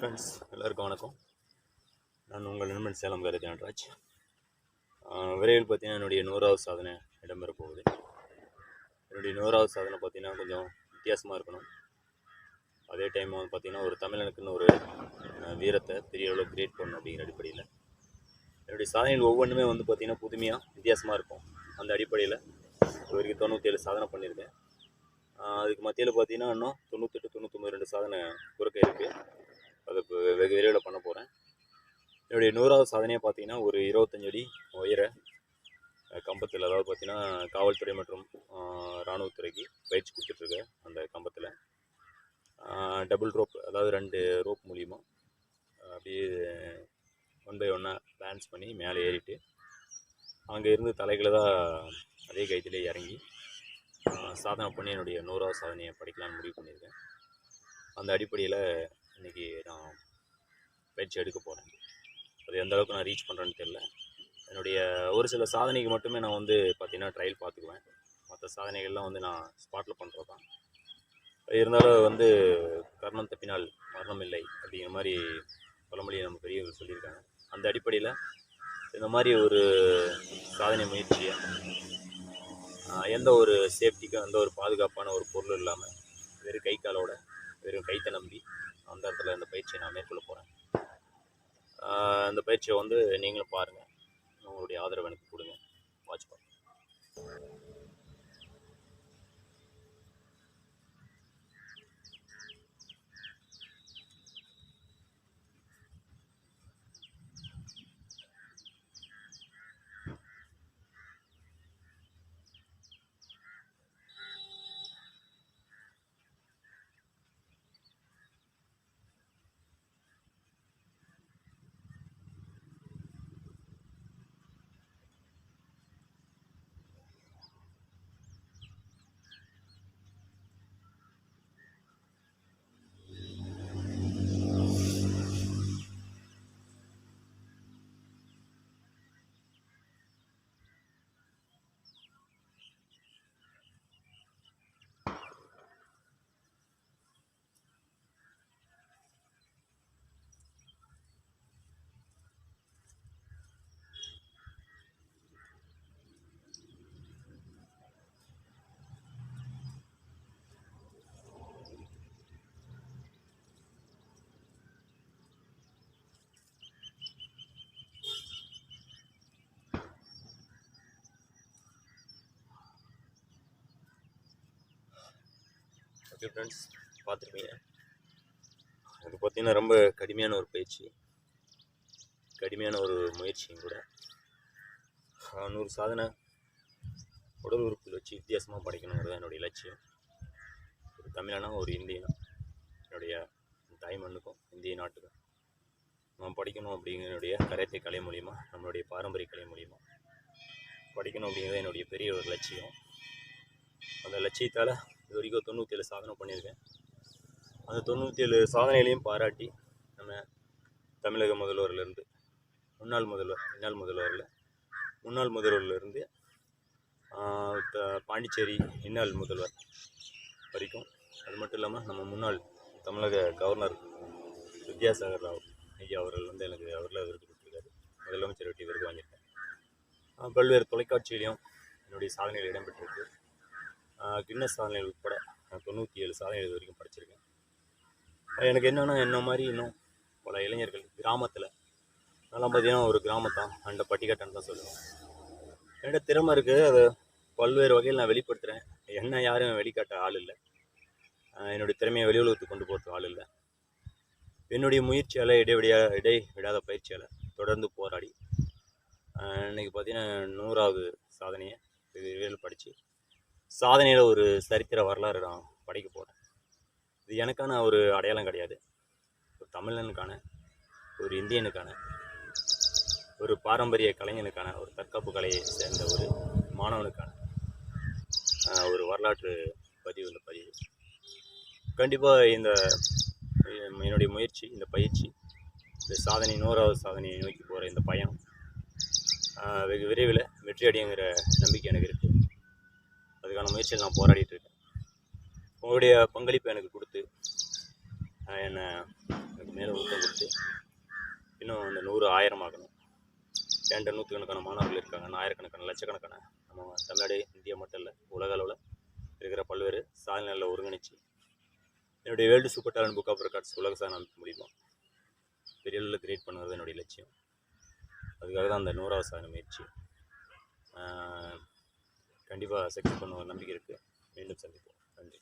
Friends எல்லாருக்கும் வணக்கம். நான் உங்கள் நண்பன் சேலம் கரு தியான்ராஜ் விரைவில் பார்த்தீங்கன்னா என்னுடைய நூறாவது சாதனை இடம்பெற போகுது. என்னுடைய நூறாவது சாதனை பார்த்தீங்கன்னா கொஞ்சம் வித்தியாசமாக இருக்கணும். அதே டைம் வந்து பார்த்தீங்கன்னா ஒரு தமிழனுக்குன்னு ஒரு வீரத்தை பெரிய அளவு கிரியேட் பண்ணணும் அப்படிங்கிற அடிப்படையில். என்னுடைய சாதனைகள் ஒவ்வொன்றுமே வந்து பார்த்திங்கன்னா புதுமையாக வித்தியாசமாக இருக்கும். அந்த அடிப்படையில் இது வரைக்கும் தொண்ணூற்றேழு சாதனை பண்ணியிருக்கேன். அதுக்கு மத்தியில் பார்த்தீங்கன்னா இன்னும் தொண்ணூத்தெட்டு தொண்ணூற்றொம்பது ரெண்டு சாதனை குறுக்க இருக்குது அது இப்போ வெகு விரைவில் பண்ண போகிறேன் என்னுடைய நூறாவது சாதனையாக பார்த்தீங்கன்னா ஒரு இருபத்தஞ்சு அடி உயர கம்பத்தில் அதாவது பார்த்தீங்கன்னா காவல்துறை மற்றும் இராணுவத்துறைக்கு பயிற்சி கொடுத்துட்ருக்கேன் அந்த கம்பத்தில். டபுள் ரோப் அதாவது ரெண்டு ரோப் மூலிமா அப்படியே ஒன் பை ஒன்னாக பிளான்ஸ் பண்ணி மேலே ஏறிட்டு அங்கே இருந்து தலைகளை தான் அதே கைத்திலே இறங்கி சாதனை பண்ணி என்னுடைய நூறாவது சாதனையை படிக்கலாம்னு முடிவு பண்ணியிருக்கேன். அந்த அடிப்படையில் இன்றைக்கி நான் பயிற்சி எடுக்க போகிறேன் அது எந்த அளவுக்கு நான் ரீச் பண்ணுறேன்னு தெரில என்னுடைய ஒரு சில சாதனைக்கு மட்டுமே நான் வந்து பார்த்திங்கன்னா ட்ரையல் பார்த்துக்குவேன். மற்ற சாதனைகள்லாம் வந்து நான் ஸ்பாட்டில் பண்ணுறது தான் இருந்தாலும் வந்து கர்ணம் தப்பினால் மரணம் இல்லை அப்படிங்கிற மாதிரி பழமொழியை நம்ம பெரியவர்கள் சொல்லியிருக்காங்க. அந்த அடிப்படையில் இந்த மாதிரி ஒரு சாதனை முயற்சியை எந்த ஒரு சேஃப்டிக்கும் எந்த ஒரு பாதுகாப்பான ஒரு பொருள் இல்லாமல் வெறும் கை காலோட வெறும் கைத்தை நம்பி அந்த இடத்துல இந்த பயிற்சியை நான் மேற்கொள்ள போகிறேன் அந்த பயிற்சியை வந்து நீங்களும் பாருங்கள் உங்களுடைய ஆதரவு எனக்கு கொடுங்க. வாட்ச் பண்ணுங்கள் ஓகே ஃப்ரெண்ட்ஸ் பார்த்துருப்பீங்க. அது பார்த்தீங்கன்னா ரொம்ப கடுமையான ஒரு பயிற்சி. கடுமையான ஒரு முயற்சியும் கூட. நூறு சாதனை உடல் உறுப்பில் வச்சு வித்தியாசமாக படைக்கணுங்கிறது என்னுடைய லட்சியம். ஒரு தமிழனா ஒரு இந்தியனா. என்னுடைய தாய் மண்ணுக்கும் இந்திய நாட்டுக்கும். நான் படிக்கணும் அப்படிங்கிறனுடைய கரைத்தை கலை மூலிமா நம்மளுடைய பாரம்பரிய கலை மூலிமா படிக்கணும் அப்படிங்கிறது என்னுடைய பெரிய ஒரு லட்சியம். அந்த லட்சியத்தால் இது வரைக்கும் தொண்ணூற்றேழு சாதனை பண்ணியிருக்கேன். அந்த தொண்ணூற்றேழு சாதனைகளையும் பாராட்டி நம்ம தமிழக முதல்வர்லேருந்து முன்னாள் முதல்வர் முன்னாள் முதல்வரில் முன்னாள் முதல்வர்லேருந்து பாண்டிச்சேரி இன்னாள் முதல்வர் வரைக்கும் அது மட்டும் இல்லாமல் நம்ம முன்னாள் தமிழக கவர்னர் வித்யாசாகர் ராவ் ஐயா அவர்கள் வந்து எனக்கு அவரில் விருது கொடுத்துருக்காரு. முதலமைச்சர் வெட்டி விருது வாங்கியிருக்கேன். பல்வேறு தொலைக்காட்சியிலையும் என்னுடைய சாதனைகள் இடம்பெற்றிருக்கு. கின்னஸ் சாதனைகள் உட்பட தொண்ணூற்றி ஏழு சாதனைகள் இது வரைக்கும் படிச்சிருக்கேன். எனக்கு என்னென்னா என்ன மாதிரி இன்னும் பல இளைஞர்கள் கிராமத்தில் அதெல்லாம் பார்த்தீங்கன்னா ஒரு கிராமத்தான் அந்த பட்டிக்காட்டன் தான் சொல்லுவேன். என்னோட திறமை இருக்குது அதை பல்வேறு வகையில் நான் வெளிப்படுத்துகிறேன் என்ன யாரும் வெளிக்காட்ட ஆள் இல்லை. என்னுடைய திறமையை வெளி உலகத்துக்கு கொண்டு போகிறதுக்கு ஆள் இல்லை. என்னுடைய முயற்சியால் இடைவெளியாக இடை விடாத பயிற்சியால் தொடர்ந்து போராடி இன்றைக்கி பார்த்தீங்கன்னா நூறாவது சாதனையை விரைவில் படித்து சாதனையில் ஒரு சரித்திர வரலாறு நான் படைக்க போகிறேன் இது எனக்கான ஒரு அடையாளம் கிடையாது. ஒரு தமிழனுக்கான ஒரு இந்தியனுக்கான ஒரு பாரம்பரிய கலைஞனுக்கான ஒரு தற்காப்பு கலையை சேர்ந்த ஒரு மாணவனுக்கான ஒரு வரலாற்று பதிவு இந்த பதிவு. கண்டிப்பாக இந்த என்னுடைய முயற்சி இந்த பயிற்சி இந்த சாதனை நூறாவது சாதனையை நோக்கி போகிற இந்த பயணம் வெகு விரைவில் வெற்றி அடையுங்கிற நம்பிக்கை எனக்கு இருக்குது அதுக்கான முயற்சியில் நான் போராடிட்டு இருக்கேன். உங்களுடைய பங்களிப்பு எனக்கு கொடுத்து என்னை எனக்கு மேலே ஊக்கம் கொடுத்து இன்னும் அந்த நூறு ஆயிரம் ஆகணும். ஏண்ட நூற்றுக்கணக்கான மாணவர்கள் இருக்காங்க. ஆயிரக்கணக்கான லட்சக்கணக்கான. நம்ம தமிழ்நாடு இந்தியா மட்டும் இல்லை உலக அளவில் இருக்கிற பல்வேறு சாதனைகளில் ஒருங்கிணைச்சு என்னுடைய world super talent book of records உலக சாதனை அமைக்க முடியுமா? பெரிய அளவில் கிரியேட் பண்ணுறது என்னுடைய லட்சியம். அதுக்காக தான் அந்த நூறாவது சாதனை முயற்சி. கண்டிப்பாக சக்ஸஸ் பண்ணுவோம். நம்பிக்கை இருக்குது மீண்டும் சந்திப்போம். நன்றி.